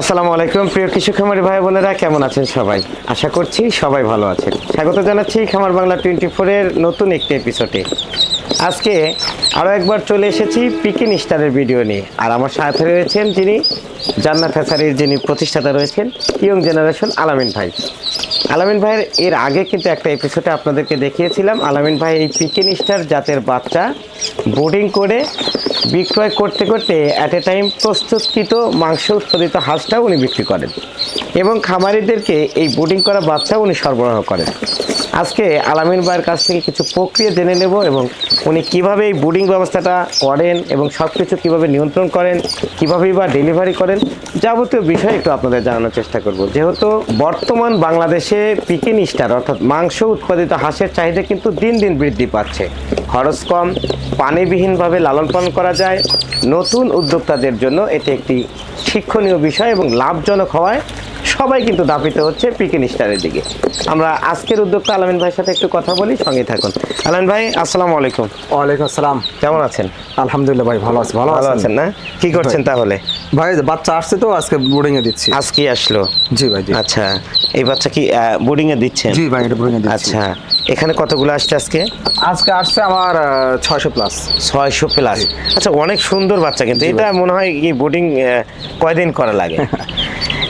আসসালামু আলাইকুম, প্রিয় কৃষক খামারি ভাই বোনেরা, কেমন আছেন সবাই? আশা করছি সবাই ভালো আছেন। স্বাগত জানাচ্ছি খামার বাংলা টোয়েন্টি ফোরের নতুন একটি এপিসোডে আজকে আরও একবার চলে এসেছি পিকিন স্টারের ভিডিও নিয়ে। আর আমার সাথে রয়েছেন যিনি জান্নাত হ্যাসারির যিনি প্রতিষ্ঠাতা রয়েছেন ইয়ং জেনারেশন আলামিন ভাই। আলামিন ভাইয়ের এর আগে কিন্তু একটা এপিসোডে আপনাদেরকে দেখিয়েছিলাম। আলামিন ভাই এই চিকেন স্টার জাতের বাচ্চা বোর্ডিং করে বিক্রয় করতে করতে অ্যাট এ টাইম প্রস্তুতকৃত মাংস উৎপাদিত হাঁসটাও উনি বিক্রি করেন এবং খামারিদেরকে এই বোর্ডিং করা বাচ্চা উনি সরবরাহ করেন। আজকে আলামিন ভাইয়ের কাছ থেকে কিছু প্রক্রিয়া জেনে নেব এবং উনি কীভাবে এই বোর্ডিং ব্যবস্থাটা করেন এবং সব কিছু কীভাবে নিয়ন্ত্রণ করেন, কীভাবেই বা ডেলিভারি করেন যাবতীয় বিষয় একটু আপনাদের জানানোর চেষ্টা করব। যেহেতু বর্তমান বাংলাদেশে পিকিন স্টার অর্থাৎ মাংস উৎপাদিত হাঁসের চাহিদা কিন্তু দিন দিন বৃদ্ধি পাচ্ছে। খরচ কম, পানিবিহীনভাবে লালন পালন করা যায়। নতুন উদ্যোক্তাদের জন্য এটি একটি শিক্ষণীয় বিষয় এবং লাভজনক হওয়ায় সবাই কিন্তু দাপিত হচ্ছে পিকিন স্টারের দিকে। আমরা আজকের উদ্যোক্তা আলামিন ভাইয়ের সাথে একটু কথা বলি সঙ্গে থাকুন। আলামিন ভাই আসসালামু আলাইকুম। ওয়ালাইকুম আসসালাম। কেমন আছেন? আলহামদুলিল্লাহ ভাই ভালো আছি ভালো আছেন? না? কি করছেন তাহলে? ভাই বাচ্চা আসছে তো আজকে বোর্ডিং এ দিচ্ছি। আজকে আসলো? জি ভাই জি। আচ্ছা এই বাচ্চা কি বোর্ডিং এ দিচ্ছেন জি ভাই এটা বোর্ডিং এ দিচ্ছি। আচ্ছা এখানে কতগুলো আসছে আজকে? আজকে আসছে আমার ছয়শো প্লাস ছয়শো প্লাস আচ্ছা অনেক সুন্দর বাচ্চা কিন্তু এটা মনে হয় কি বোর্ডিং কয়দিন করা লাগে?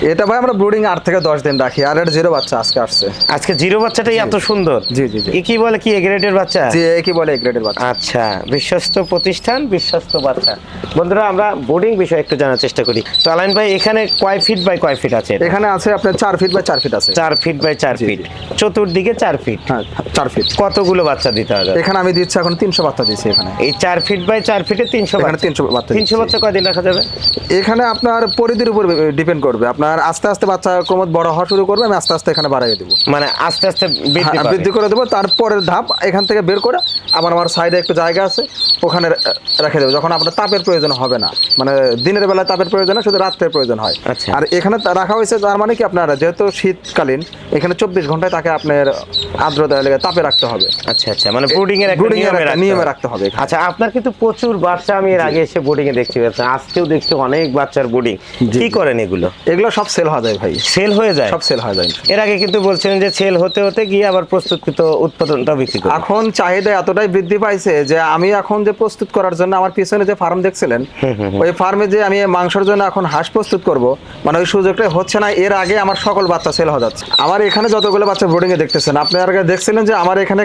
এটা ভাই আমরা ব্রুডিং আট থেকে দশ দিন রাখি। আর এটা জিরো বাচ্চা আজকে আসছে। আজকে জিরো বাচ্চাটাই এত সুন্দর। জি, জি, জি। কি বলে কি গ্রেডের বাচ্চা? জি কি বলে গ্রেডের বাচ্চা। আচ্ছা বিশ্বস্ত প্রতিষ্ঠান বিশ্বস্ত বাচ্চা। বন্ধুরা আমরা বোর্ডিং বিষয়ে একটু জানার চেষ্টা করি। তো আলাইন ভাই এখানে কয় ফিট বাই কয় ফিট আছে এখানে আছে আপনার চার ফিট বা চার ফিট আছে। চার ফিট বাই চার ফিট চতুর্দিকে চার ফিট হ্যাঁ চার ফিট কতগুলো বাচ্চা দিতে হবে? এখানে আমি দিচ্ছি এখন তিনশো বাচ্চা দিচ্ছি এখানে। এই চার ফিট বাই চার ফিটে তিনশো 300 বাচ্চা। তিনশো। বাচ্চা কয়দিন রাখা যাবে? এখানে আপনার পরিধির উপর ডিপেন্ড করবে। আপনার আস্তে আস্তে বাচ্চা ক্রমশ বড় হওয়া শুরু করবে আমি আস্তে আস্তে এখানে বাড়াই দেবো। মানে আস্তে আস্তে বৃদ্ধি হ্যাঁ। বৃদ্ধি করে দেবো তারপরের ধাপ এখান থেকে বের করে আবার আমার সাইডে একটু জায়গা আছে ওখানে রেখে দেবো। যখন আপনার তাপের প্রয়োজন হবে না মানে দিনের বেলায় তাপের প্রয়োজন হয় শুধু রাত্রের প্রয়োজন হয়। আচ্ছা। আর এখানে রাখা হয়েছে তার মানে কি আপনার যেহেতু শীতকালীন এখানে চব্বিশ ঘন্টায় তাকে আপনার আর্দ্রতা লেগে তাপে রাখতে হবে। আচ্ছা আচ্ছা মানে ব্রুডিং এর নিয়মে রাখতে হবে। আচ্ছা আপনার কিন্তু প্রচুর বাচ্চা আমি এর আগে এসে বোর্ডিং এ দেখতে পাচ্ছি আজকেও দেখছি অনেক বাচ্চার বোর্ডিং কি করেন এগুলো? এগুলো সব সেল হয়ে যায় ভাই। সেল হয়ে যায়? সব সেল হয়ে যায় এর আগে কিন্তু বলছিলেন যে সেল হতে হতে গিয়ে আবার প্রস্তুতকৃত উৎপাদনটা বিক্রি করেন এখন চাহিদা এতটাই বৃদ্ধি পাইছে যে আমি এখন যে প্রস্তুত করার জন্য আমার পিছনে যে ফার্ম দেখছিলেন ওই ফার্মে যে আমি মাংসের জন্য এখন হাঁস প্রস্তুত করব মানে ওই সুযোগটা হচ্ছে না এর আগে আমার সকল বাচ্চা সেল হয়ে যাচ্ছে। আমার এখানে যতগুলো বাচ্চা ব্রুডিং এ দেখতেছেন আপনি আর আগে দেখছিলেন যে আমার এখানে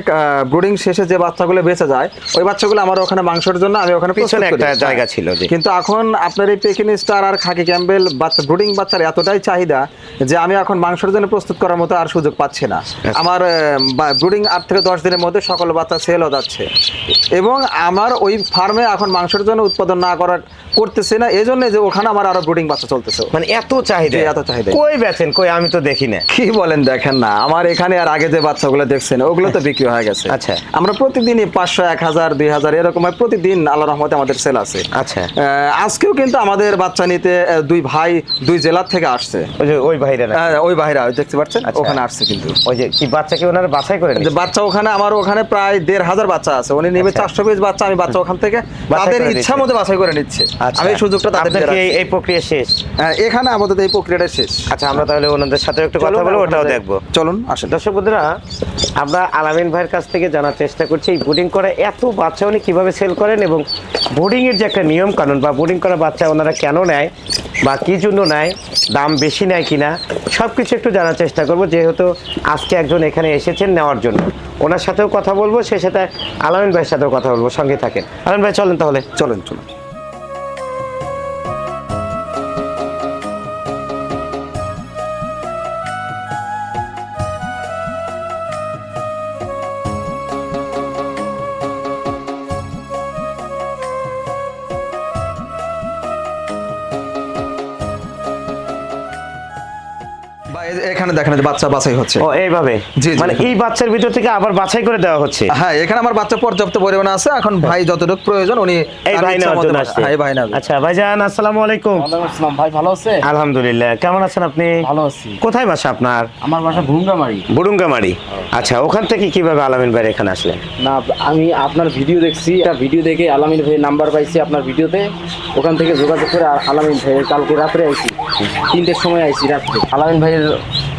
ব্রুডিং শেষে যে বাচ্চাগুলো বেঁচে যায় ওই বাচ্চাগুলো আমার ওখানে মাংসের জন্য আমি ওখানে পিছনে একটা জায়গা ছিল কিন্তু এখন আপনার এই পেকিন স্টার আর খাকি ক্যাম্বেল বাচ্চা ব্রুডিং বাচ্চার এতটাই চাহিদা যে আমি এখন মাংসের জন্য প্রস্তুত করার মতো আর সুযোগ পাচ্ছি না। আমার ব্রুডিং আট থেকে দশ দিনের মধ্যে সকল বাচ্চা সেল হয়ে যাচ্ছে। এবং আমার ওই ফার্মে এখন মাংসের জন্য উৎপাদন না করার করতেছে না এই জন্য যে ওখানে আমার আরও ব্রুডিং বাচ্চা চলতেছে। মানে এত চাহিদা? এত চাহিদা। কই বেচেন কই? আমি তো দেখি না। কি বলেন দেখেন না আমার এখানে আর আগে যে বাচ্চাগুলো দেখছেন ওগুলো তো বিক্রি হয়ে গেছে। আচ্ছা। আমরা প্রতিদিনই পাঁচশো এক হাজার দুই হাজার এরকম হয় প্রতিদিন আল্লাহ রহমতে আমাদের সেল আছে। আচ্ছা। আজকেও কিন্তু আমাদের বাচ্চা নিতে দুই ভাই দুই জেলার থেকে আসছে। ওই যে ওই ভাইরা না ওই ভাইরা দেখতে পাচ্ছেন? আচ্ছা। ওখানে আসছে কিন্তু। ওই যে কি বাচ্চা কি ওনারা বাছাই করে বাচ্চা ওখানে আমার ওখানে প্রায় দেড় হাজার বাচ্চা আছে উনি নেবে আচ্ছা। চারশো পিস বাচ্চা আমি বাচ্চা ওখান থেকে। তাদের ইচ্ছা মতো বাছাই করে নিচ্ছে। আচ্ছা। আমি সুযোগটা তাদের এই- প্রক্রিয়া শেষ? হ্যাঁ, এখানে আমাদের এই প্রক্রিয়াটা শেষ। আচ্ছা আমরা তাহলে ওনাদের সাথে একটু কথা বলব ওটাও দেখব। চলুন আসেন। দর্শক বন্ধুরা আমরা আলামিন ভাইয়ের কাছ থেকে জানার চেষ্টা করছি এই বোর্ডিং করা এত বাচ্চা উনি কীভাবে সেল করেন এবং বোর্ডিং এর যে একটা নিয়ম কানুন বা বোর্ডিং করা বাচ্চা ওনারা কেন নেয় বা কি জন্য নেয় দাম বেশি নেয় কিনা সব কিছু একটু জানার চেষ্টা করব যেহেতু আজকে একজন এখানে এসেছেন নেওয়ার জন্য। ওনার সাথেও কথা বলব, সেই সাথে আলামিন ভাইয়ের সাথেও কথা বলব। সঙ্গে থাকেন। আলামিন ভাই, চলেন তাহলে। চলেন, চলুন। বা এখানে দেখেন বাচ্চা বাছাই হচ্ছে। ও এইভাবে। মানে এই বাচ্চার ভিতর থেকে আবার বাছাই করে দেওয়া হচ্ছে? হ্যাঁ এখানে আমার বাচ্চা পর্যাপ্ত পরিমাণে আছে। এখন ভাই যতটুকু প্রয়োজন উনি এই ভাই ইচ্ছা নেওয়ার জন্য আসছে। হ্যাঁ ভাই আচ্ছা ভাইজান আসসালামু আলাইকুম। ওয়ালাইকুম আসসালাম ভাই ভালো আছে? আলহামদুলিল্লাহ কেমন আছেন আপনি? ভালো আছি। কোথায় বাসা আপনার? আমার বাসা ভুঙ্গামারি বুড়ুঙ্গামারি। আচ্ছা ওখান থেকে কীভাবে আলামিন ভাই এখানে আসলেন? না আমি আপনার ভিডিও দেখছি একটা ভিডিও দেখে আলামিন ভাই নাম্বার পাইছি আপনার ভিডিওতে। ওখান থেকে যোগাযোগ করে আলামিন ভাই কালকে রাত্রে আইছি। তিনটের সময় আইছি রাত্রে। আলামিন ভাইয়ের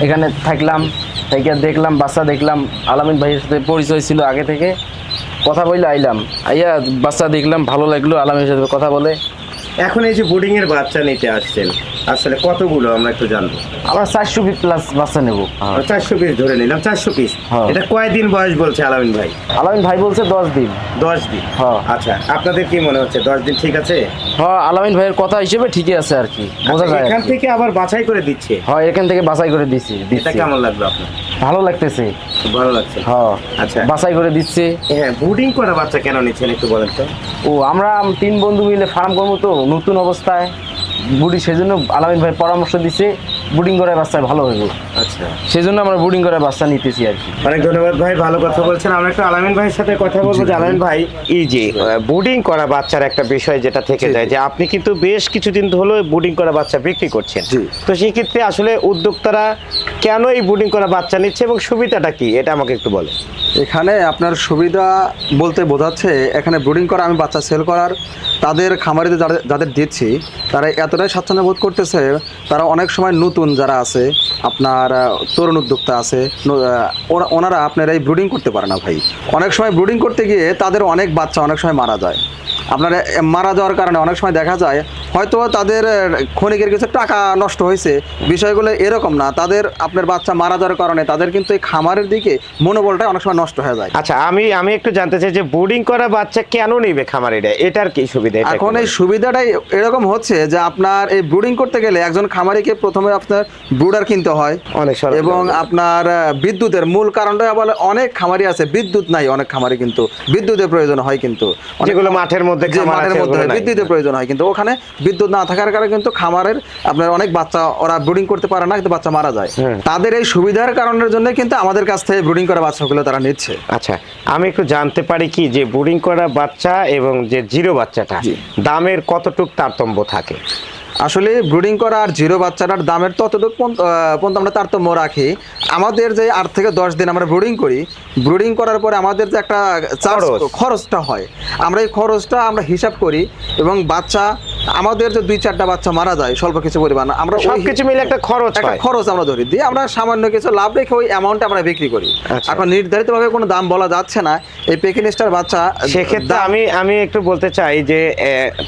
এখানে থাকলাম থেকে দেখলাম, বাচ্চা দেখলাম, আলামিন ভাইয়ের সাথে পরিচয় ছিল আগে থেকে। কথা বলে আইলাম। আইয়া বাচ্চা দেখলাম, ভালো লাগল, আলামিনের সাথে কথা বলে। এখন এই যে বোর্ডিং এর বাচ্চা নিতে আসছেন আসলে কতগুলো আমরা একটু জানব? আমরা চারশো পিস প্লাস বাচ্চা নেব। চারশো পিস ধরে নিলাম চারশো পিস হ্যাঁ। এটা কয়দিন বয়স বলছে আলামিন ভাই? আলামিন ভাই বলছে দশ দিন। দশ দিন? হ্যাঁ। আচ্ছা আপনাদের কি মনে হচ্ছে দশ দিন ঠিক আছে? হ্যাঁ আলামিন ভাইয়ের কথা হিসেবে ঠিকই আছে আর কি। বোঝা আচ্ছা, যায় এখান থেকে আবার বাছাই করে দিচ্ছে? হয় এখান থেকে বাছাই করে দিচ্ছি এটা কেমন লাগল আপনার? ভালো লাগতেছে। ভালো লাগছে? হ্যাঁ আচ্ছা। বাছাই করে দিচ্ছে। হ্যাঁ বোর্ডিং করা বাচ্চা কেন নিচ্ছেন একটু বলেন তো। ও আমরা তিন বন্ধু মিলে ফার্ম করব তো নতুন অবস্থায় বুড়ি সেজন্য আলামিন ভাই পরামর্শ দিছে বুডিং করার রাস্তায় ভালো হয়ে হইব আচ্ছা। সেই জন্য আমরা বুডিং করার বাচ্চা নিতেছি আর কি। অনেক ধন্যবাদ ভাই ভালো কথা বলছেন। আমরা একটু আলামিন ভাইয়ের সাথে কথা বলব। যে আলামিন ভাই এই যে বোর্ডিং করা বাচ্চার একটা বিষয় যেটা থেকে যায় যে আপনি কিন্তু বেশ কিছুদিন হলো বোর্ডিং করা বাচ্চা বিক্রি করছেন। তো সেই ক্ষেত্রে আসলে উদ্যোক্তারা কেন এই বোর্ডিং করা বাচ্চা নিচ্ছে এবং সুবিধাটা কি? এটা আমাকে একটু বলে এখানে আপনার সুবিধা বলতে বোঝাচ্ছে এখানে ব্রুডিং করা আমি বাচ্চা সেল করার তাদের খামারিতে যাদের যাদের দিচ্ছি তারা এতটাই স্বাচ্ছন্দ্য বোধ করতেছে তারা অনেক সময় নতুন যারা আছে আপনার আহ, তরুণ উদ্যোক্তা আছে। ওনারা আপনারা এই ব্রুডিং করতে পারে না ভাই। অনেক সময় ব্রুডিং করতে গিয়ে তাদের অনেক বাচ্চা অনেক সময় মারা যায়। আপনার মারা যাওয়ার কারণে অনেক সময় দেখা যায় হয়তো তাদের ক্ষণিকের কিছু টাকা নষ্ট হয়েছে। বিষয়গুলো এরকম না। তাদের আপনার বাচ্চা মারা যাওয়ার কারণে তাদের কিন্তু এই খামারের দিকে মনোবলটা অনেক সময় নষ্ট হয়ে যায়। আচ্ছা আমি আমি একটু জানতে চাই যে বোর্ডিং করা বাচ্চা কেন নিবে খামারিরা? এটার কি সুবিধা? এখন এই সুবিধাটাই এরকম হচ্ছে যে আপনার এই ব্রুডিং করতে গেলে একজন খামারিকে প্রথমে আপনার ব্রুডার কিনতে হয়। অনেক। এবং আপনার বিদ্যুতের মূল কারণটা আবার অনেক খামারি আছে বিদ্যুৎ নাই অনেক খামারি কিন্তু বিদ্যুতের প্রয়োজন হয় কিন্তু। অনেকগুলো মাঠের মধ্যে মাঠের মধ্যে হয়, নাই। বিদ্যুতের প্রয়োজন হয় কিন্তু ওখানে বিদ্যুৎ না থাকার কারণে কিন্তু খামারের আপনার অনেক বাচ্চা ওরা ব্রুডিং করতে পারে না কিন্তু বাচ্চা মারা যায়। তাদের এই সুবিধার কারণের জন্য কিন্তু আমাদের কাছ থেকে ব্রুডিং করা বাচ্চাগুলো তারা নিচ্ছে। আচ্ছা আমি একটু জানতে পারি কি যে বোর্ডিং করা বাচ্চা এবং যে জিরো বাচ্চাটা দামের কতটুক তারতম্য থাকে? আসলে ব্রুডিং করা আর জিরো বাচ্চাটার দামের ততটুকু পর্যন্ত, আমরা তারতম্য রাখি। আমাদের যে আট থেকে দশ দিন আমরা ব্রুডিং করি ব্রুডিং করার পরে আমাদের যে একটা খরচটা হয়। আমরা এই খরচটা আমরা হিসাব করি এবং বাচ্চা আমাদের যে দুই চারটা বাচ্চা মারা যায় স্বল্প কিছু পরিমাণ আমরা সবকিছু মিলে একটা খরচ একটা খরচ আমরা ধরি। দিয়ে আমরা সামান্য কিছু লাভ রেখে ওই অ্যামাউন্ট আমরা বিক্রি করি। আচ্ছা। এখন নির্ধারিতভাবে কোনো দাম বলা যাচ্ছে না। এই পেকিনিস্টার বাচ্চা সেক্ষেত্রে আমি আমি একটু বলতে চাই যে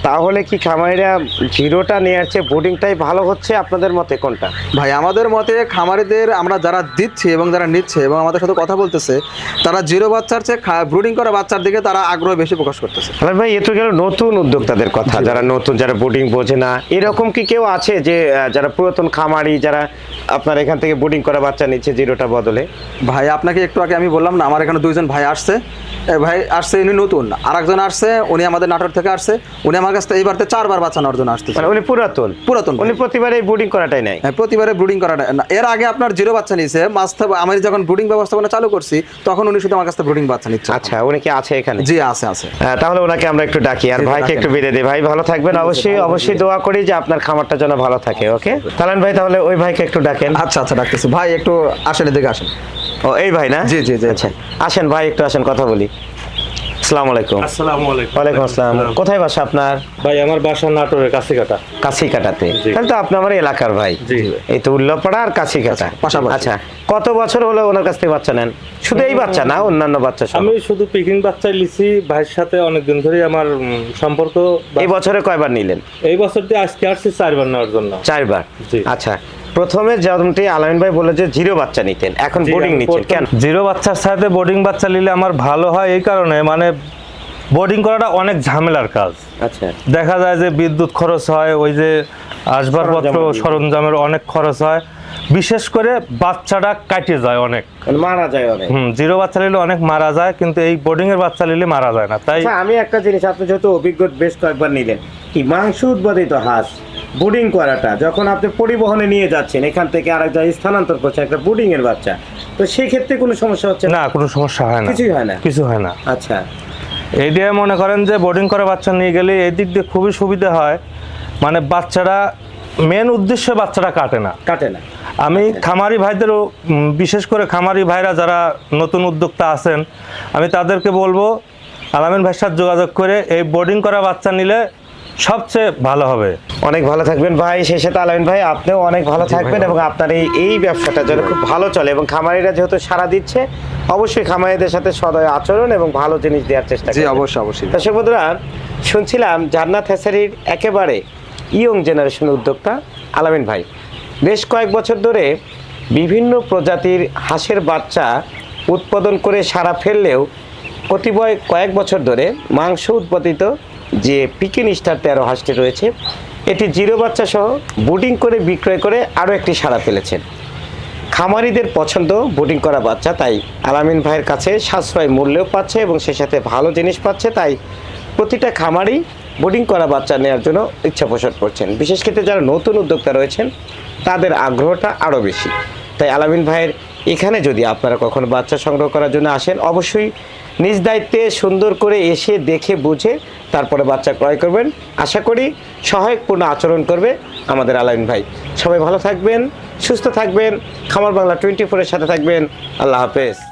তাহলে কি খামারিরা জিরোটা নিয়ে আসছে বোর্ডিংটাই ভালো হচ্ছে আপনাদের মতে কোনটা? ভাই আমাদের মতে খামারিদের আমরা যারা দিচ্ছি এবং যারা নিচ্ছে এবং আমাদের সাথে কথা বলতেছে তারা জিরো বাচ্চার চেয়ে ব্রুডিং করা বাচ্চার দিকে তারা আগ্রহ বেশি প্রকাশ করতেছে। ভাই এ তো গেল নতুন উদ্যোক্তাদের কথা। যারা নতুন যারা বোর্ডিং বোঝে না এরকম কি কেউ আছে যে যারা পুরাতন খামারি যারা আপনার এখান থেকে বোর্ডিং করা বাচ্চা নিচ্ছে জিরোটা বদলে? ভাই আপনাকে একটু আগে আমি বললাম না আমার এখানে দুইজন ভাই আসছে। ভাই আসছে উনি নতুন। আর একজন আসছে উনি আমাদের নাটোর থেকে আসছে। উনি আমার কাছ থেকে এইবারতে চারবার বাচ্চা নেওয়ার জন্য আসতেছে। মানে উনি পুরাতন? পুরাতন। উনি প্রতিবারে বোর্ডিং করাটাই নাই? হ্যাঁ, প্রতিবারে ব্রুডিং করা না। এর আগে আপনার জিরো বাচ্চা নিয়েছে মাছ আমি যখন ব্রুডিং ব্যবস্থাপনা চালু করছি তখন উনি শুধু আমার কাছ থেকে ব্রুডিং বাচ্চা নিচ্ছে। আচ্ছা উনি কি আছে এখানে? জি আছে আছে। তাহলে ওনাকে আমরা একটু ডাকি। আর ভাইকে একটু বেঁধে দিই। ভাই ভালো থাকবেন অবশ্যই অবশ্যই অবশ্যই দোয়া করি যে আপনার খামারটা যেন ভালো থাকে ওকে? তালান ভাই তাহলে ওই ভাইকে একটু ডাকেন। আচ্ছা আচ্ছা ডাকতেছি। ভাই একটু আসেন এদিকে আসেন। ও এই ভাই না? জি, জি, জি। আচ্ছা আসেন ভাই একটু আসেন কথা বলি। আসসালামু আলাইকুম। আসসালামু আলাইকুম। ওয়ালাইকুম আসসালাম। কোথায় বাসা আপনার? ভাই আমার বাসা নাটোরের কাছে কাটা কাছি কাটাতে তাহলে তো আপনি আমার এলাকার ভাই। এই তো উল্লাপাড়া আর কাছি কাটা আচ্ছা কত বছর হলো ওনার কাছ থেকে বাচ্চা নেন? শুধু এই বাচ্চা না অন্যান্য বাচ্চা আমি শুধু পিকিং বাচ্চাই লিছি ভাইয়ের সাথে অনেকদিন ধরে আমার সম্পর্ক। এই বছরে কয়বার নিলেন? এই বছর দিয়ে আজকে আসছি চারবার নেওয়ার জন্য। চারবার? আচ্ছা প্রথমে যেমনটি আলামিন ভাই বলে যে জিরো বাচ্চা নিতেন এখন বোর্ডিং নিচ্ছেন কেন? জিরো বাচ্চার সাথে বোর্ডিং বাচ্চা নিলে আমার ভালো হয় এই কারণে মানে বোর্ডিং করাটা অনেক ঝামেলার কাজ। আচ্ছা। দেখা যায় যে বিদ্যুৎ খরচ হয় ওই যে আসবাবপত্র সরঞ্জামের অনেক খরচ হয় বিশেষ করে বাচ্চাটা কাটে যায় অনেক। মানে মারা যায় অনেক। হুম জিরো বাচ্চা নিলে অনেক মারা যায় কিন্তু এই বোর্ডিং এর বাচ্চা নিলে মারা যায় না তাই আচ্ছা আমি একটা জিনিস আপনি যেহেতু অভিজ্ঞতা বেশ কয়েকবার নিলেন কি মাংস উৎপাদিত হাঁস বোর্ডিং করাটা যখন আপনি পরিবহনে নিয়ে যাচ্ছেন এখান থেকে আরেক জায়গায় স্থানান্তর করছেন একটা বোর্ডিং এর বাচ্চা তো সেই ক্ষেত্রে কোনো সমস্যা হচ্ছে না? কোনো সমস্যা হয় না। কিছুই হয় না? কিছু হয় না। আচ্ছা। এই দিয়ে মনে করেন যে বোর্ডিং করা বাচ্চা নিয়ে গেলে এই দিক দিয়ে খুবই সুবিধা হয়। মানে বাচ্চারা মেন উদ্দেশ্যে বাচ্চাটা কাটে না। কাটে না। আমি খামারি ভাইদেরও বিশেষ করে খামারি ভাইরা যারা নতুন উদ্যোক্তা আছেন আমি তাদেরকে বলব আলামিন ভাইয়ের সাথে যোগাযোগ করে এই বোর্ডিং করা বাচ্চা নিলে সবচেয়ে ভালো হবে। অনেক ভালো থাকবেন ভাই সেই সাথে আলামিন ভাই আপনিও অনেক ভালো থাকবেন এবং আপনার এই এই ব্যবসাটা যেন খুব ভালো চলে এবং খামারিরা যেহেতু সারা দিচ্ছে অবশ্যই খামারিদের সাথে সদয় আচরণ এবং ভালো জিনিস দেওয়ার চেষ্টা জি। অবশ্যই অবশ্যই। দর্শক বন্ধুরা শুনছিলাম জান্নাত হেসারির একেবারে ইয়ং জেনারেশনের উদ্যোক্তা আলামিন ভাই। বেশ কয়েক বছর ধরে বিভিন্ন প্রজাতির হাঁসের বাচ্চা উৎপাদন করে সারা ফেললেও কতিপয় কয়েক বছর ধরে মাংস উৎপাদিত যে পিকিন স্টার তেরো হাঁসটি রয়েছে, এটি জিরো বাচ্চা সহ বুডিং করে বিক্রয় করে আরও একটি সাড়া ফেলেছেন। খামারিদের পছন্দ বোর্ডিং করা বাচ্চা, তাই আলামিন ভাইয়ের কাছে সাশ্রয় মূল্যও পাচ্ছে এবং সে সাথে ভালো জিনিস পাচ্ছে, তাই প্রতিটা খামারই বোর্ডিং করা বাচ্চা নেওয়ার জন্য ইচ্ছা পোষণ করছেন। বিশেষ ক্ষেত্রে যারা নতুন উদ্যোক্তা রয়েছেন, তাদের আগ্রহটা আরও বেশি। তাই আলামিন ভাইয়ের এখানে যদি আপনারা কখনো বাচ্চা সংগ্রহ করার জন্য আসেন, অবশ্যই নিজ দায়িত্বে সুন্দর করে এসে দেখে বুঝে তারপরে বাচ্চা ক্রয় করবেন। আশা করি সহায়কপূর্ণ আচরণ করবে আমাদের আলাইন ভাই। সবাই ভালো থাকবেন, সুস্থ থাকবেন, খামার বাংলা টোয়েন্টি ফোরের সাথে থাকবেন। আল্লাহ হাফেজ।